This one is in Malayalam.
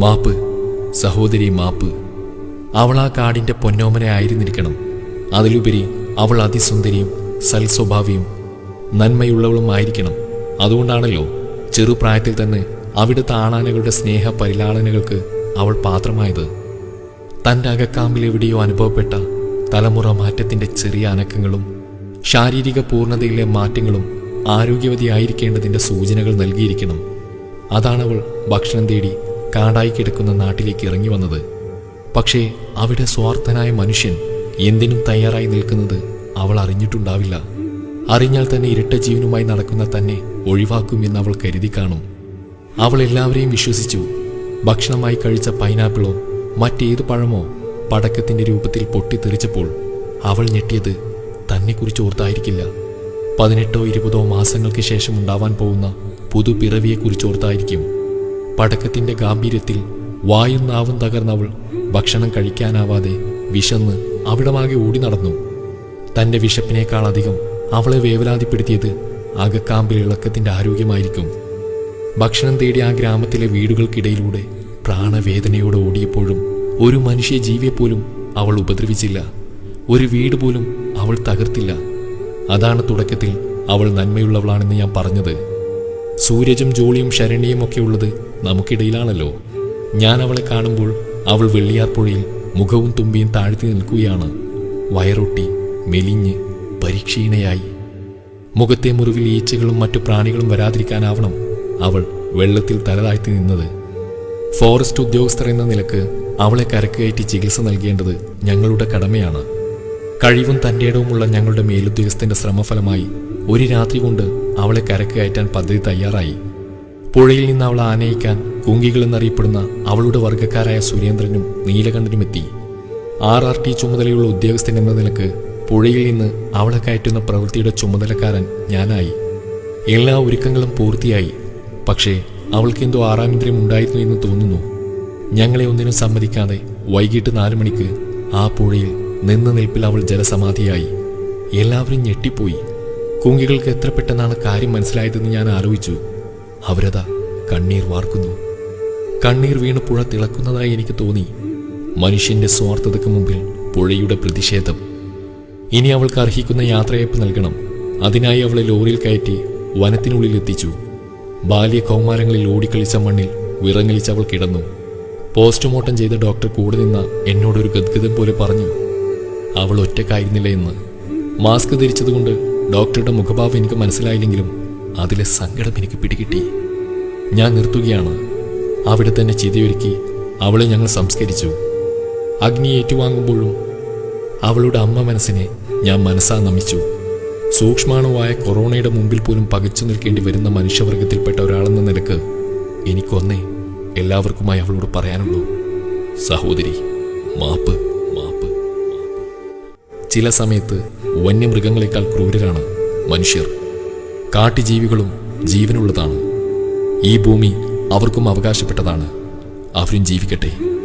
മാപ്പ് സഹോദരി മാപ്പ്. അവൾ ആ കാടിന്റെ പൊന്നോമനയായിരുന്നിരിക്കണം അതിലുപരി അവൾ അതിസുന്ദരിയും സൽസ്വഭാവിയും നന്മയുള്ളവളുമായിരിക്കണം അതുകൊണ്ടാണല്ലോ ചെറുപ്രായത്തിൽ തന്നെ അവിടുത്തെ ആണാനകളുടെ സ്നേഹ പരിലാളനകൾക്ക് അവൾ പാത്രമായത്. തന്റെ അകക്കാമ്പിൽ എവിടെയോ അനുഭവപ്പെട്ട തലമുറ മാറ്റത്തിന്റെ ചെറിയ അനക്കങ്ങളും ശാരീരിക പൂർണതയിലെ മാറ്റങ്ങളും ആരോഗ്യവതിയായിരിക്കേണ്ടതിന്റെ സൂചനകൾ നൽകിയിരിക്കണം. അതാണവൾ ഭക്ഷണം തേടി കാടായി കിടക്കുന്ന നാട്ടിലേക്ക് ഇറങ്ങി വന്നത്. പക്ഷേ അവിടെ സ്വാർത്ഥനായ മനുഷ്യൻ എന്തിനും തയ്യാറായി നിൽക്കുന്നത് അവൾ അറിഞ്ഞിട്ടുണ്ടാവില്ല. അറിഞ്ഞാൽ തന്നെ ഇരട്ട ജീവനുമായി നടക്കുന്ന തന്നെ ഒഴിവാക്കുമെന്ന് അവൾ കരുതി കാണും. അവൾ എല്ലാവരെയും വിശ്വസിച്ചു. ഭക്ഷണമായി കഴിച്ച പൈനാപ്പിളോ മറ്റേത് പഴമോ പടക്കത്തിന്റെ രൂപത്തിൽ പൊട്ടിത്തെറിച്ചപ്പോൾ അവൾ ഞെട്ടിയത് തന്നെക്കുറിച്ച് ഓർത്തായിരിക്കില്ല. പതിനെട്ടോ ഇരുപതോ മാസങ്ങൾക്ക് ശേഷം ഉണ്ടാവാൻ പോകുന്ന പുതുപിറവിയെക്കുറിച്ച് ഓർത്തായിരിക്കും. പടക്കത്തിന്റെ ഗാംഭീര്യത്തിൽ വായും നാവും തകർന്നവൾ ഭക്ഷണം കഴിക്കാനാവാതെ വിശന്ന് അവിടമാകെ ഓടി നടന്നു. തന്റെ വിശപ്പിനേക്കാൾ അധികം അവളെ വേവലാതിപ്പെടുത്തിയത് അകക്കാമ്പിൽ ആരോഗ്യമായിരിക്കും. ഭക്ഷണം തേടി ആ ഗ്രാമത്തിലെ വീടുകൾക്കിടയിലൂടെ പ്രാണവേദനയോടെ ഓടിയപ്പോഴും ഒരു മനുഷ്യ ജീവിയെ പോലും അവൾ ഉപദ്രവിച്ചില്ല. ഒരു വീട് പോലും അവൾ തകർത്തില്ല. അതാണ് തുടക്കത്തിൽ അവൾ നന്മയുള്ളവളാണെന്ന് ഞാൻ പറഞ്ഞത്. സൂരജും ജോളിയും ശരണിയും ഒക്കെ ഉള്ളത് നമുക്കിടയിലാണല്ലോ. ഞാൻ അവളെ കാണുമ്പോൾ അവൾ വെള്ളിയാർപ്പുഴയിൽ മുഖവും തുമ്പിയും താഴ്ത്തി നിൽക്കുകയാണ്. വയറൊട്ടി മെലിഞ്ഞ് പരീക്ഷീണയായി. മുഖത്തെ മുറിവിൽ ഈച്ചകളും മറ്റു പ്രാണികളും വരാതിരിക്കാനാവണം അവൾ വെള്ളത്തിൽ തലതാഴ്ത്തി നിന്നത്. ഫോറസ്റ്റ് ഉദ്യോഗസ്ഥർ എന്ന നിലയ്ക്ക് അവളെ കരക്കയറ്റി ചികിത്സ നൽകേണ്ടത് ഞങ്ങളുടെ കടമയാണ്. കഴിവും തന്റെ ഇടവുമുള്ള ഞങ്ങളുടെ മേലുദ്യോഗസ്ഥന്റെ ശ്രമഫലമായി ഒരു രാത്രി കൊണ്ട് അവളെ കരക്ക് കയറ്റാൻ പദ്ധതി തയ്യാറായി. പുഴയിൽ നിന്ന് അവളെ ആനയിക്കാൻ കുങ്കികൾ എന്നറിയപ്പെടുന്ന അവളുടെ വർഗക്കാരായ സുരേന്ദ്രനും നീലകണ്ഠനും എത്തി ആർ ആർ ടി ചുമതലയുള്ള ഉദ്യോഗസ്ഥൻ എന്ന നിലയ്ക്ക് പുഴയിൽ നിന്ന് അവളെ കയറ്റുന്ന പ്രവൃത്തിയുടെ ചുമതലക്കാരൻ ഞാനായി. എല്ലാ ഒരുക്കങ്ങളും പൂർത്തിയായി. പക്ഷേ അവൾക്കെന്തോ ആറാമിന്ദ്രിയം ഉണ്ടായിരുന്നു എന്ന് തോന്നുന്നു. ഞങ്ങളെ ഒന്നിനും സമ്മതിക്കാതെ വൈകിട്ട് നാലു മണിക്ക് ആ പുഴയിൽ നിന്ന് നിൽപ്പിൽ അവൾ ജലസമാധിയായി. എല്ലാവരും ഞെട്ടിപ്പോയി. കുങ്കികൾക്ക് എത്ര പെട്ടെന്നാണ് കാര്യം മനസ്സിലായതെന്ന് ഞാൻ ആലോചിച്ചു. അവരതാ കണ്ണീർ വാർക്കുന്നു. കണ്ണീർ വീണ് പുഴ തിളക്കുന്നതായി എനിക്ക് തോന്നി. മനുഷ്യന്റെ സ്വാർത്ഥതയ്ക്ക് മുമ്പിൽ പുഴയുടെ പ്രതിഷേധം. ഇനി അവൾക്ക് അർഹിക്കുന്ന യാത്രയപ്പ് നൽകണം. അതിനായി അവളെ ലോറിയിൽ കയറ്റി വനത്തിനുള്ളിൽ എത്തിച്ചു. ബാല്യ കൗമാരങ്ങളിൽ ഓടിക്കളിച്ച മണ്ണിൽ വിറങ്ങലിച്ച് അവൾ കിടന്നു. പോസ്റ്റ്മോർട്ടം ചെയ്ത ഡോക്ടർ കൂടെ നിന്ന എന്നോടൊരു ഗദ്ഗതം പോലെ പറഞ്ഞു അവൾ ഒറ്റക്കായിരുന്നില്ല എന്ന്. മാസ്ക് ധരിച്ചതുകൊണ്ട് ഡോക്ടറുടെ മുഖഭാവം എനിക്ക് മനസ്സിലായില്ലെങ്കിലും അതിലെ സങ്കടം എനിക്ക് പിടികിട്ടി. ഞാൻ നിർത്തുകയാണ്. അവിടെ തന്നെ ചിതയൊരുക്കി അവളെ ഞങ്ങൾ സംസ്കരിച്ചു. അഗ്നി ഏറ്റുവാങ്ങുമ്പോഴും അവളുടെ അമ്മ മനസ്സിനെ ഞാൻ മനസ്സാ നമിച്ചു. സൂക്ഷ്മാണുവായ കൊറോണയുടെ മുമ്പിൽ പോലും പകച്ചു നിൽക്കേണ്ടി വരുന്ന മനുഷ്യവർഗത്തിൽപ്പെട്ട ഒരാളെന്ന നിലയ്ക്ക് എനിക്കൊന്നേ എല്ലാവർക്കുമായി അവളോട് പറയാനുള്ളൂ. സഹോദരി മാപ്പ്. ചില സമയത്ത് വന്യമൃഗങ്ങളെക്കാൾ ക്രൂരരാണ് മനുഷ്യർ. കാട്ടുജീവികളും ജീവനുള്ളതാണ്. ഈ ഭൂമി അവർക്കും അവകാശപ്പെട്ടതാണ്. അവരും ജീവിക്കട്ടെ.